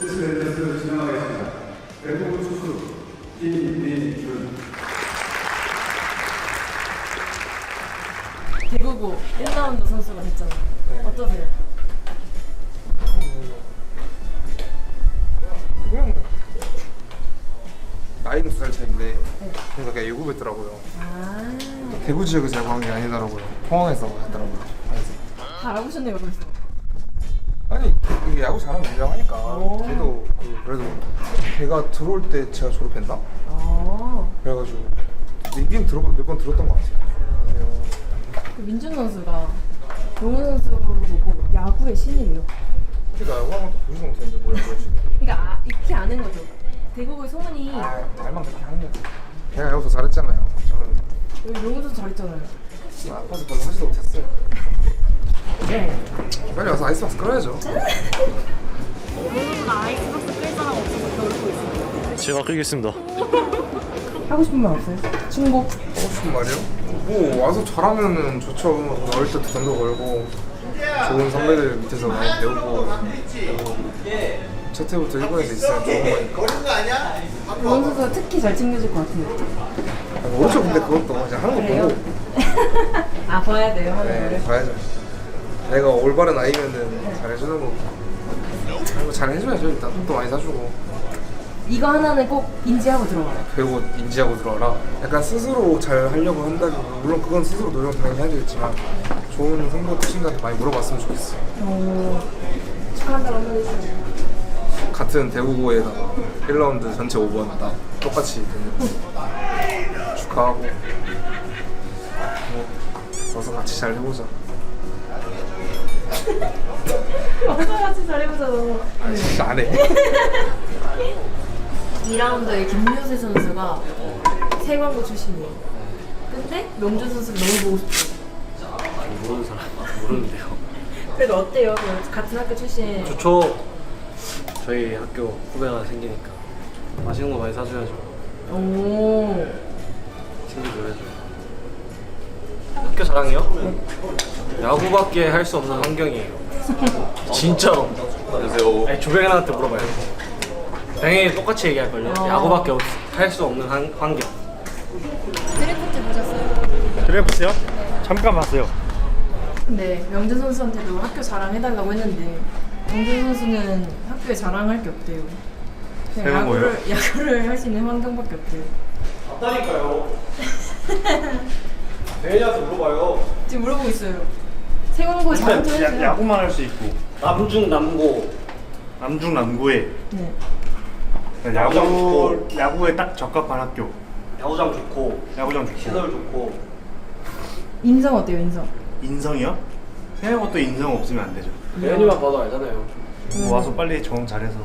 프레스렌터스 진행하겠습니다. 대부분 수수 김민준 대구고 1라운드 선수가 됐잖아요. 어떠세요? 그냥 나이는 두살 차인데 그래서 그냥 예고했더라고요 아, 대구 지역에서 야구한 게 아니더라고요. 포항에서 했더라고요. 그래서 다 알아보셨네요, 벌써. 이게 야구 잘하면 인정하니까 오. 저도 그 그래도 걔가 들어올 때 제가 졸업했나? 아, 그래가지고 얘기는 들어본 몇번 들었던 것 같아요. 그 민준 선수가 용훈 선수 보고 야구의 신이래요. 걔가 야구하면 또 보지도 못했는데 뭐 야구했지. 그러니까 아, 익히 아는 거죠. 대구의 소문이 아 말만 그렇게 하는 거지. 걔가 야구 더 잘했잖아요. 저는 용훈 선수 잘했잖아요. 아파서 별로 하지도 못했어요. 네. 빨리 와서 아이스박스 끌어야죠. 제가 끌겠습니다. 하고 싶은 말 없어요? 충고? 하고 싶은 말이요? 뭐 와서 잘하면은 좋죠. 어릴 때부터 돈도 벌고 좋은 선배들 밑에서 많이 배우고 그리고 첫 해부터 일본에서 있으면 좋은 거니까. 선수가 특히 잘 챙겨줄 것 같아요. 아, 모르죠. 근데 그것도 그냥 하는 거? 보고 아, 봐야 돼요, 하는 네, 거를. 봐야죠. 내가 올바른 아이면은 잘해주는 거고 그리고 잘해줘야죠. 일단 돈도 많이 사주고 이거 하나는 꼭 인지하고 들어가요. 배우고 인지하고 들어와라. 약간 스스로 잘 하려고 한다기 물론 그건 스스로 노력 당연히 해야 되겠지만 좋은 선배 친구한테 많이 물어봤으면 좋겠어. 어, 축하한다고 해주세요. 같은 대구고에다가 1라운드 전체 5번 딱 똑같이 되는 축하하고 뭐 어서 같이 잘 해보자. 맞아, 같이 잘해보자, 너. 아 진짜 안 해. 2라운드에 김유세 선수가 세광고 출신이에요. 근데 명준 선수가 너무 보고 싶어요. 모르는 사람 모르는데요. 그래도 어때요? 그 같은 학교 출신. 좋죠. 저희 학교 후배가 생기니까 맛있는 거 많이 사줘야죠. 오. 챙겨줘야죠. 학교 자랑이요? 야구밖에 할 수 없는 환경이에요. 진짜로. 안녕하세요. 아니 조백현한테 물어봐요. 당연히 똑같이 얘기할걸요. 어. 야구밖에 할 수 없는 한, 환경. 드래프트 보셨어요? 드래프트요? 잠깐 봤어요. 네, 명준 선수한테도 학교 자랑해달라고 했는데 명준 선수는 학교에 자랑할 게 없대요. 그냥 세운 야구를 야구를 할 수 있는 환경밖에 없대요. 맞다니까요. 대현이한테 물어봐요. 지금 물어보고 있어요. 자랑 좀 일단 야, 해주세요. 야구만 할 수 있고 남중 남고 남중 남고에 네. 야구 야구에 딱 적합한 학교. 야구장 좋고 야구장 좋고 시설 좋고 인성 어때요, 인성? 인성이요? 생각보다 또 인성 없으면 안 되죠. 대현이만 봐도 알잖아요. 뭐 와서 빨리 적응 잘해서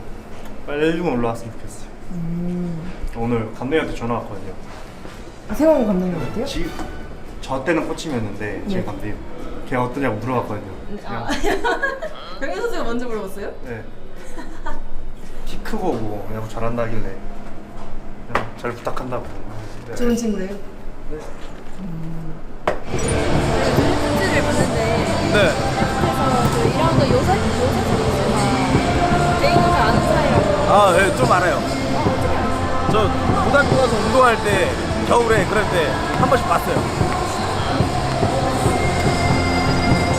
빨리 1軍 올라왔으면 좋겠어요. 음. 오늘 감독님한테 전화 왔거든요. 아, 세광고 감독님 어때요? 지, 저 때는 코치였는데 제 네. 감독님 걔가 어떠냐고 물어봤거든요. 아. 그냥 병현 선수가 먼저 물어봤어요? 네. 키 크고 뭐 야구 잘한다길래 그냥 잘 부탁한다고. 네. 좋은 친구래요? 네. 드래프트를 봤는데 네. 그래서 그 2라운드 요새 요새 선수가 제인 선수 아는 사이라고 아, 네, 좀 알아요. 저 고등학교 가서 운동할 때 겨울에 그럴 때 한 번씩 봤어요.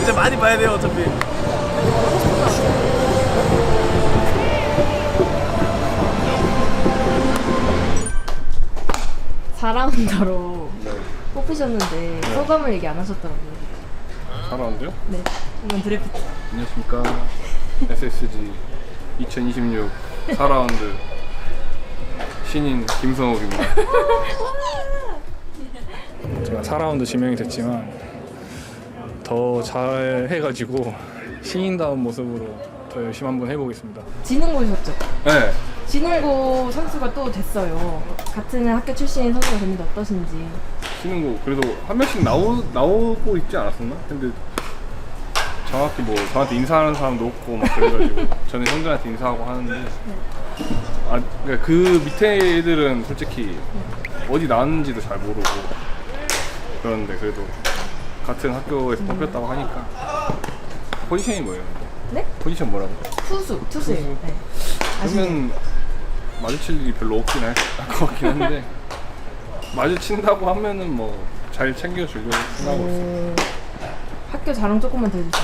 이제 많이 봐야 돼요, 어차피. 4라운더로 뽑히셨는데 소감을 얘기 안 하셨더라고요. 잘하는데요? 네. 이건 드래프트. 안녕하십니까 SSG 2026 4라운드 신인 김성욱입니다 제가 4라운드 지명이 됐지만 더 잘 해가지고 신인다운 모습으로 더 열심히 한번 해보겠습니다 진흥고셨죠? 네 진흥고 선수가 또 됐어요. 같은 학교 출신 선수가 됐는데 어떠신지. 신인고 그래도 한 명씩 나오, 나오고 있지 않았었나? 근데 정확히 뭐 저한테 인사하는 사람도 없고 막 그래가지고 저는 형들한테 인사하고 하는데 아 그러니까 그 밑에 애들은 솔직히 어디 나왔는지도 잘 모르고 그런데 그래도 같은 학교에서 뽑혔다고 하니까 포지션이 뭐예요? 네? 포지션 뭐라고? 투수, 투수예요. 네. 그러면 마주칠 일이 별로 없긴 할 것 같긴 한데 마주친다고 하면은 뭐 잘 챙겨주려고 생각하고 있어요. 오, 학교 자랑 조금만 더 해주세요.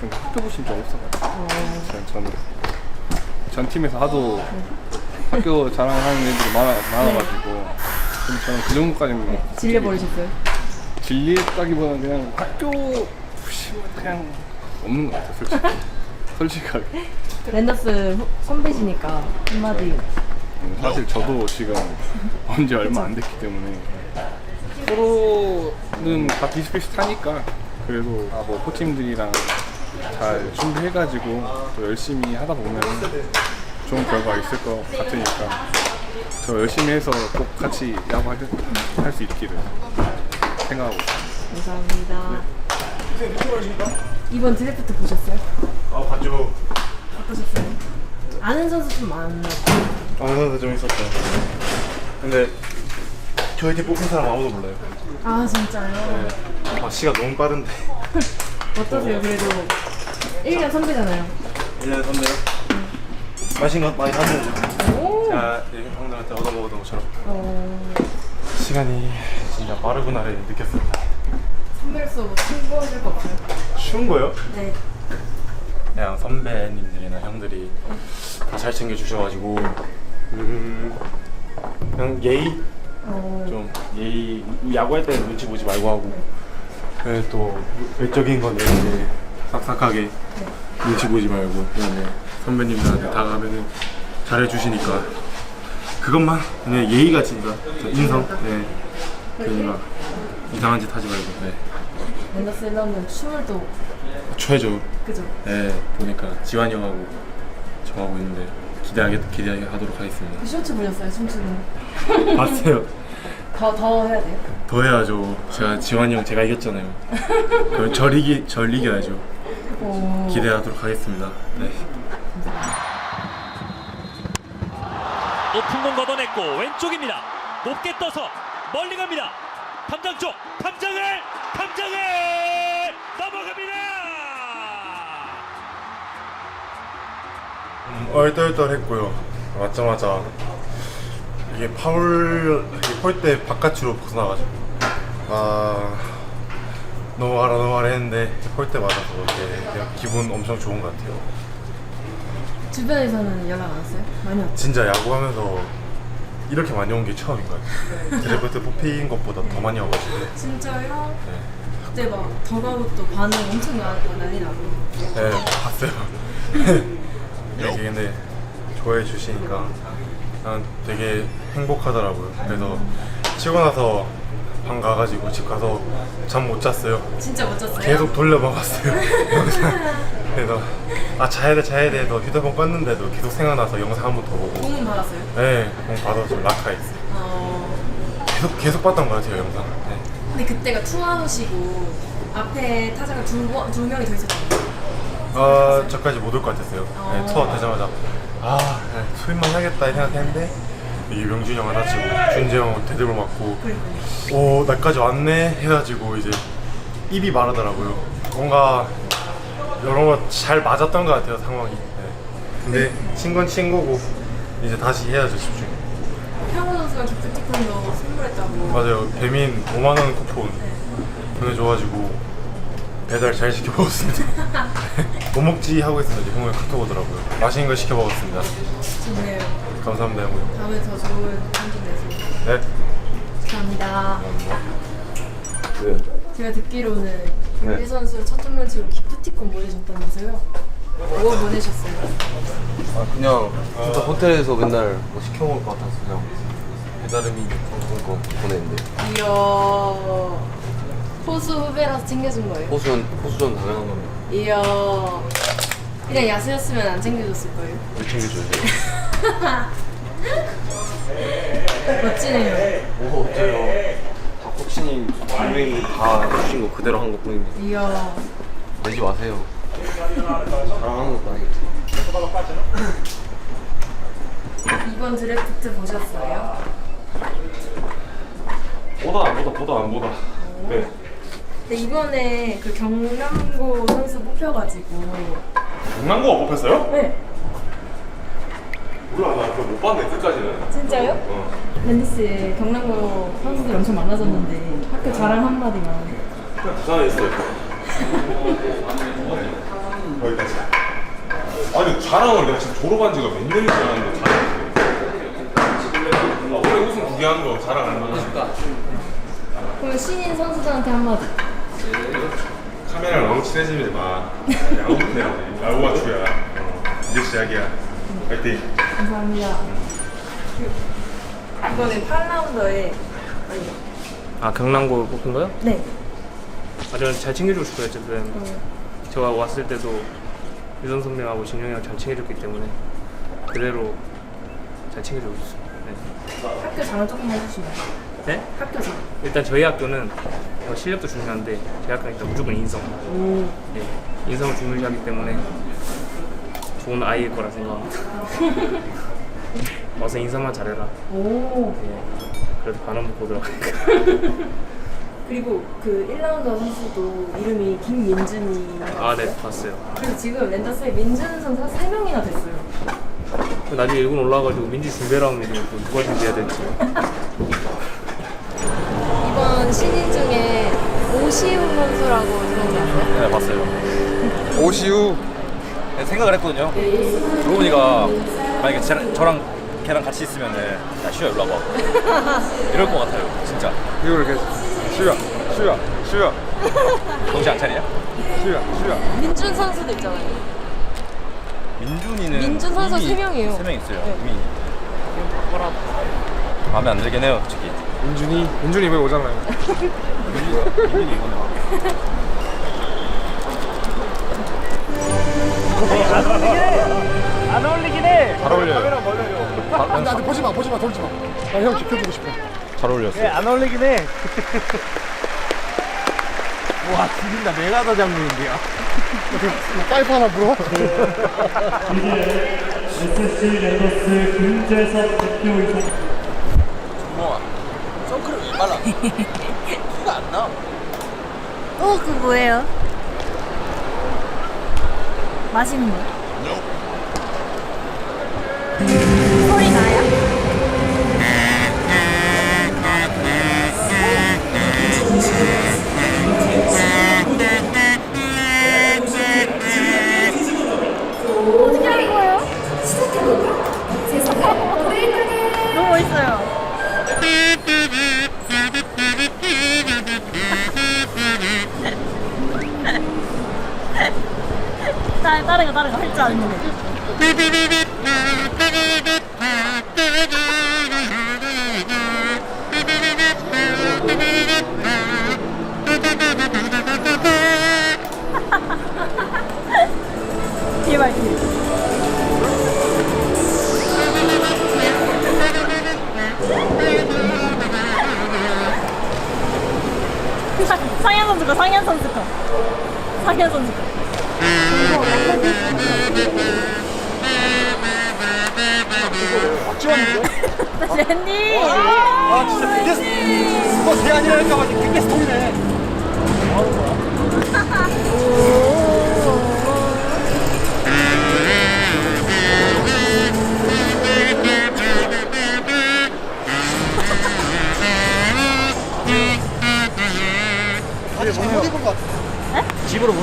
좀 학교 부심 좀 없어가지고 저- 저는 전 팀에서 하도 학교 자랑하는 애들이 많아, 많아가지고 좀 저는 그 정도까지는 질려버리셨어요? 질리다기보다는 그냥 학교 부심은 그냥 없는 것 같아요 솔직히. 솔직하게. 랜더스 후- 선배시니까 한마디. 음, 사실 저도 지금 언제 얼마 안 됐기 때문에. 서로는 다 비슷비슷하니까 그래도 아, 뭐 코팀들이랑 잘 준비해가지고 또 열심히 하다 보면 좋은 결과 있을 것 같으니까 저 열심히 해서 꼭 같이 야구 할 수 있기를 생각하고 있습니다. 감사합니다. 이번 드래프트 보셨어요? 아 봤죠. 어떠셨어요? 아는 선수 좀 많나? 아는 선수 좀 있었죠. 근데 저희 팀 뽑힌 사람 아무도 몰라요. 아 진짜요? 아 시가 너무 빠른데. 어떠세요? 그래도 1년 선배잖아요. 1년 선배요? 맛있는 것 많이 사주죠. 오. 제가 네, 형들한테 얻어먹었던 것처럼 어, 시간이 진짜 빠르구나를 느꼈습니다. 선배로서 뭐 친구해줄 거 없어요? 쉬운 거요? 네. 그냥 선배님들이나 형들이 다 잘 챙겨주셔가지고. 음, 그냥 예의? 어, 좀 예의 야구할 때는 눈치 보지 말고 하고. 그또 외적인 건 이제 싹싹하게 눈치 보지 말고. 그다음에 선배님들한테 다가가면은 잘해주시니까. 그것만? 그냥 예의가 진짜. 저 인성. 네 그러니까 이상한 짓 하지 말고 네 랜더스 1라운드 춤을 또 최죠 그죠? 네 보니까 지환이 형하고 저하고 있는데 기대하게 기대하도록 하겠습니다 그 쇼츠 보셨어요? 춤추는 봤어요 더, 더 해야 돼요? 더 해야죠. 제가 지환이 형 제가 이겼잖아요. 그럼 절 이기 절 이겨야죠. 오. 기대하도록 하겠습니다. 네. 높은 공 걷어냈고 왼쪽입니다. 높게 떠서 멀리 갑니다. 탐장 쪽 탐장을 탐장을 넘어갑니다. 얼떨떨했고요. 맞자마자 이게 파울 폴대 바깥으로 벗어나가지고 아 넘어가라 넘어가라 했는데 폴대 맞아서 이렇게 기분 엄청 좋은 것 같아요. 주변에서는 연락 안 왔어요? 많이 왔죠? 진짜 야구하면서 이렇게 많이 온 게 처음인 것 같아요. 드래프트 뽑힌 것보다 더 많이 와가지고 진짜요? 네. 그때 막 더가웃도 반응 엄청 나고 난리 나고 네, 봤어요. 이게 근데 좋아해 주시니까 난 되게 행복하더라고요. 그래서 치고 나서 방 가가지고 집 가서 잠 못 잤어요. 진짜 못 잤어요? 계속 돌려 먹었어요. 영상. 그래서 아 자야 돼 자야 돼. 너 휴대폰 껐는데도 계속 생각나서 영상 한 번 더 보고. 공은 받았어요? 네, 공 받아서 좀 낙하 있어요. 어... 계속 계속 봤던 것 같아요 영상. 네. 근데 그때가 투아웃이고 앞에 타자가 두, 번- 두 명이 더 있었잖아요 아 저까지 못 올 것 같았어요. 어. 네, 투어 되자마자 아 네, 소임만 하겠다 생각했는데 이 명준 형 하나 치고 준재 형 대대로 맞고 오 나까지 왔네 해가지고 이제 입이 마르더라고요. 뭔가 여러 번 잘 맞았던 것 같아요 상황이. 네. 근데 친 건 친 거고 이제 다시 해야죠 집중. 형우 선수가 기프티콘도 선물했다고 맞아요 배민 5만 원 쿠폰 보내줘가지고 배달 잘 시켜 먹었습니다. 뭐 먹지 하고 있었는데 형이 카톡 오더라고요. 맛있는 거 시켜 먹었습니다. 좋네요 감사합니다 형님. 다음에 더 좋은 한주 내세요 네. 감사합니다 네. 제가 듣기로는 네. 우리 선수 첫 점만 치고 기프티콘 보내셨다면서요? 뭐 보내셨어요? 아 그냥 진짜 호텔에서 맨날 뭐 시켜 먹을 것 같아서 그냥 배달음이 그런 거 보냈는데 이야 호수 후배라서 챙겨준 거예요? 호수전 호수전 당연한 겁니다. 이야 그냥 야수였으면 안 챙겨줬을 거예요 왜 챙겨줘야죠? 멋지네요 뭐 어때요? 다 코치님 선배님들 다 주신 거 그대로 한 것뿐입니다. 이야 내지 마세요. 자랑하는 것도 아니겠지. 이번 드래프트 보셨어요? 보다 안 보다 보다 안 보다. 네. 근데 이번에 그 경남고 선수 뽑혀가지고. 강남구가 뽑혔어요? 네. 몰라 나 그거 못 봤네 끝까지는. 진짜요? 어. 랜디스에 경남고 선수들이 엄청 많아졌는데 학교 자랑 한마디만. 그냥 부산에 있어요. 거기까지 아니 자랑을 내가 지금 졸업한 지가 몇 년이 지났는데 자랑을 아, 올해 우승 구개한 거 자랑 안 하니까 그러면 신인 선수들한테 한마디 카메라랑 너무 친해지지 마 야구 해야지 주야. 어, 이제 시작이야. 파이팅. 감사합니다. 이번에 8라운더에 아 경남고 뽑힌 거요? 네. 아 저는 잘 챙겨주고 싶어요 어쨌든. 음. 제가 왔을 때도 유선 선배하고 진영이 형 잘 챙겨줬기 때문에 그대로 잘 챙겨주고 있어요 네. 학교 자랑 조금 해주시면 네? 학교 자랑 일단 저희 학교는 뭐 실력도 중요한데 일단 무조건 인성. 네. 인성을 중요시하기 때문에 좋은 아이일 거라 생각합니다. 와서 인사만 잘해라. 오. 네. 그래도 반원 먹고 들어가니까 그리고 그 1라운더 선수도 이름이 김민준이. 아 네 봤어요. 그래서 지금 랜더스에 민준 선수가 3명이나 됐어요. 나중에 일본 올라와가지고 민지 또 누가 준비해야 될지 이번 신인 중에 오시훈 선수라고 않아요? 네 봤어요. 오시우 네, 생각을 했거든요. 조은이가 만약에 제, 저랑 걔랑 같이 있으면은 야 슈야 일로 와봐. 이럴 것 같아요. 진짜. 이걸 이렇게 슈야 슈야 슈야 정신 안 차리냐? 슈야 슈야 민준 선수도 있잖아요 민준이는 민준 선수 이미 세 명이에요. 세명 있어요. 네. 이미 마음에 안 들긴 해요, 솔직히. 민준이 민준이 이번에 오잖아요 민준이 이거는 안 어울리긴 해. 잘 어울려요. 나한테 보지 마 보지 마 돌지 마 나 형 지켜주고 싶어 잘 어울렸어요. 안 어울리긴 해. 와 죽인다 내가 더 장면인데요. 파이프 하나 물어 SSG 랜더스 김재석 대표 이사. 어, 그 뭐예요? 맛있는 거?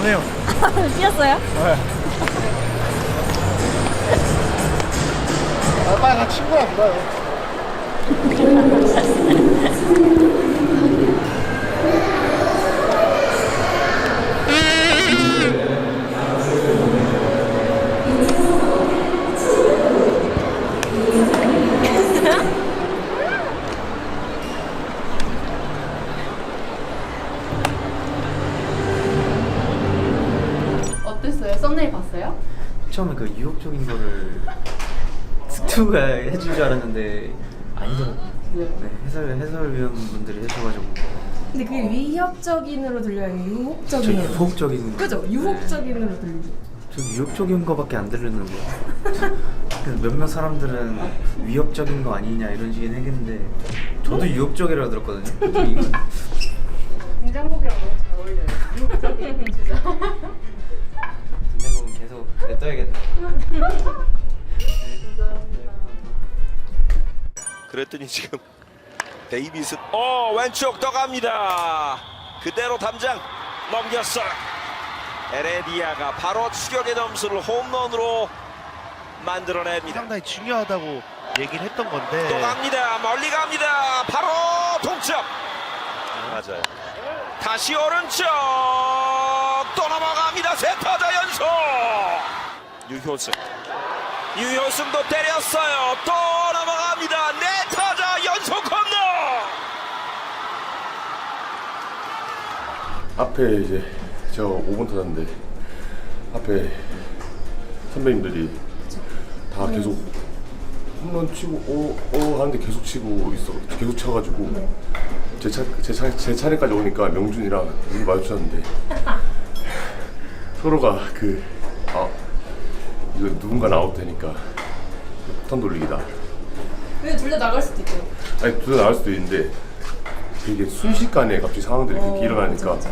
보내요. 뛰었어요? 아 빨리 나 친구랑 놀아요 썸네일 봤어요? 처음에 그 유혹적인 거를 스투가 해줄 줄 알았는데 아니더라고요. 네, 해설 해설위원분들이 해줘가지고 근데 그게 위협적인으로 들려요? 저 유혹적인으로? 유혹적인 그죠? 유혹적인으로 들리죠? 저 유혹적인 거밖에 안 들리는 거예요. 그래서 몇몇 사람들은 위협적인 거 아니냐 이런 식의 얘기했는데 저도 유혹적이라고 들었거든요. 이건 등장곡이랑 너무 잘 어울려요. 유혹적인 주제. 감사합니다. 그랬더니 지금 데이비스 어 왼쪽 떠갑니다. 그대로 담장 넘겼어. 에레디아가 바로 추격의 점수를 홈런으로 만들어냅니다. 상당히 중요하다고 얘기를 했던 건데 또 갑니다. 멀리 갑니다. 바로 동점. 맞아요. 다시 오른쪽 또 넘어갑니다. 세타자 연속. 유효승. 유효승도 때렸어요. 또 넘어갑니다. 네 타자 연속 홈런. 앞에 이제 저 5번 타자인데 앞에 선배님들이 다 계속 홈런 치고 오, 오 하는데 계속 치고 있어 계속 쳐가지고 제, 차, 제, 차, 제 차례까지 오니까 명준이랑 눈이 마주쳤는데 서로가 그 아, 이거 누군가 나올 테니까 턴 돌리기다 근데 둘 다 나갈 수도 있죠. 아니 둘 다 나올 수도 있는데 되게 순식간에 갑자기 상황들이 그렇게 어, 일어나니까 맞아,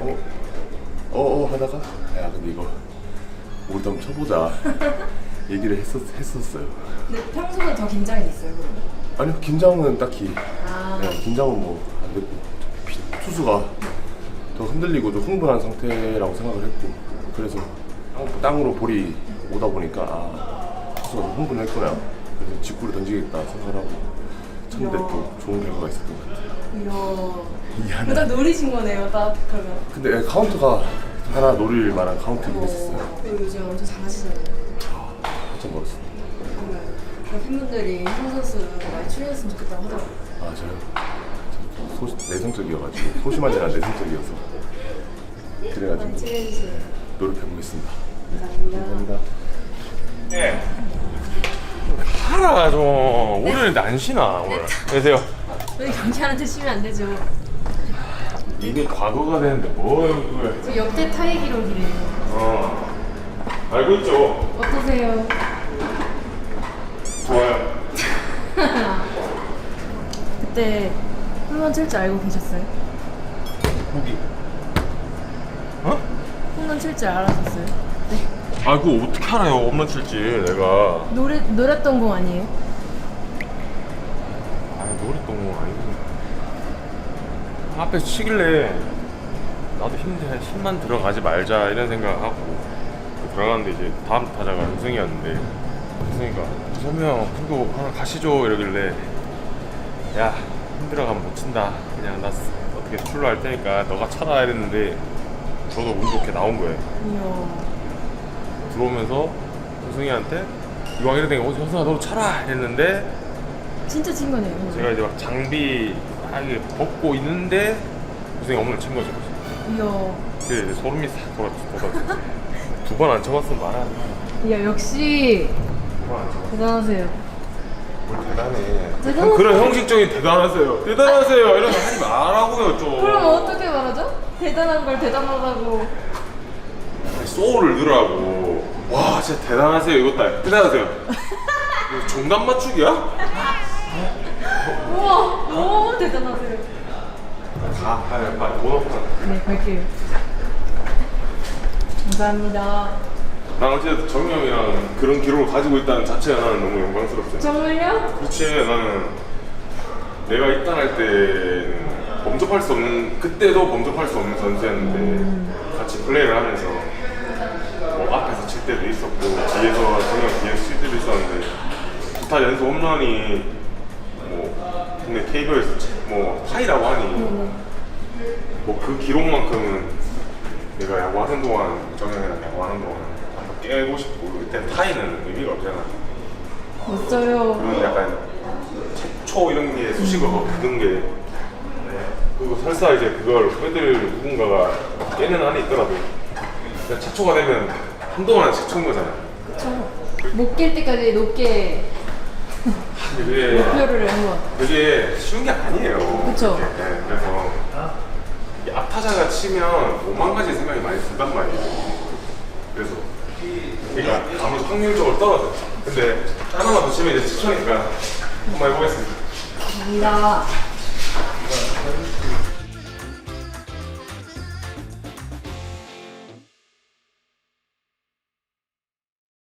어? 어 어 하다가 야 근데 이거 우리도 한번 쳐보자 얘기를 했었, 했었어요 근데 평소보다 더 긴장이 됐어요, 그러면. 아니요 긴장은 딱히 아. 네, 긴장은 뭐 안 됐고 피- 투수가 더 흔들리고 좀 흥분한 상태라고 생각을 했고 그래서 땅- 땅으로 볼이 오다 보니까 아좀 흥분했구나 그래서 직구를 던지겠다 생각을 하고 쳤는데 또 좋은 결과가 있었던 것 같아요 이야. 일단 노리신 거네요, 딱 그러면. 근데 카운트가 하나 노릴 만한 카운트긴 했었어요 그리고 요즘 엄청 잘하시잖아요. 한참 멀었어 그런 팬분들이 형 선수 많이 출연했으면 좋겠다고 하더라고요. 아 저요? 저 소, 내성적이어가지고 소심한 데가 내성적이어서 그래가지고 많이 출연해주세요. 노력해보겠습니다 감사합니다. 네. 하라 좀 오늘 안 쉬나 오늘 안녕하세요 왜 경기하는데 쉬면 안 되죠. 이게 과거가 되는데 뭘 그걸 저 역대 타이 기록이래요. 어 알고 있죠 어떠세요? 좋아요 그때 홈런 칠줄 알고 계셨어요? 무기 어? 홈런 칠줄 알았었어요? 아 그거 어떻게 알아요? 홈런 칠지 내가. 노래 노랬던 공 아니에요? 아니 노랬던 거 아니고. 앞에서 치길래 나도 힘, 힘만 들어가지 말자 이런 생각하고 들어갔는데 이제 다음 타자가 은승이었는데 은승이가 선명 그거 하나 가시죠 이러길래 야 힘들어가면 못 친다. 그냥 나 어떻게 출루할 테니까 너가 차라 이랬는데 저도 운 좋게 나온 거예요. 이야. 들어오면서 은승이한테 이왕 이러니까 어, 현승아 너도 차라 했는데 진짜 친 거네요. 제가 이제 막 장비 딱 이렇게 벗고 있는데 우승이 어머니 친 거죠. 이야. 그게 이제 소름이 싹 돋았어. 두번 안 쳐봤으면 해. 이야 역시 두번 안 쳐봤어. 대단하세요. 뭘 대단해. 대단하세요. 그런 형식적인 대단하세요. 대단하세요. 이런 거 하지 말라고요 좀. 그럼 어떻게 말하죠? 대단한 걸 대단하다고. 소울을 넣으라고. 와 진짜 대단하세요 이것다. 대단하세요. 이거 정답 맞추기야? 우와 너무 대단하세요. 가. 빨리 빨리 돈 없잖아. 네 갈게요. 감사합니다. 난 어쨌든 정이 형이랑 그런 기록을 가지고 있다는 자체가 나는 너무 영광스럽어요. 정말요? 그렇지 나는 내가 입단할 때는 범접할 수 없는 그때도 범접할 수 없는 선수였는데 같이 플레이를 하면서 뭐 앞에서 칠 때도 있었고 뒤에서 정형 뒤에서 칠 때도 있었는데 기타 연속 홈런이 뭐 국내 KBO에서 뭐 타이라고 하니 뭐 그 기록만큼은 내가 야구하는 동안 정형이랑 야구하는 동안 한번 깨고 싶고 그때 타이는 의미가 없잖아 멋져요. 그런 약간 초 이런 게 수식어가 굳은 게 네. 그리고 설사 이제 그걸 애들 누군가가 깨는 안에 있더라도 그냥 차초가 되면 한동안 차초인 거잖아요. 못 깰 때까지 높게 목표를 한번. 되게 쉬운 게 아니에요 그쵸. 그게. 네, 그래서 이 앞타자가 치면 오만 가지 생각이 많이 든단 말이에요 그래서 그러니까 아무래도 확률적으로 떨어져 근데 하나만 더 치면 이제 7초니까 한번 해보겠습니다 감사합니다.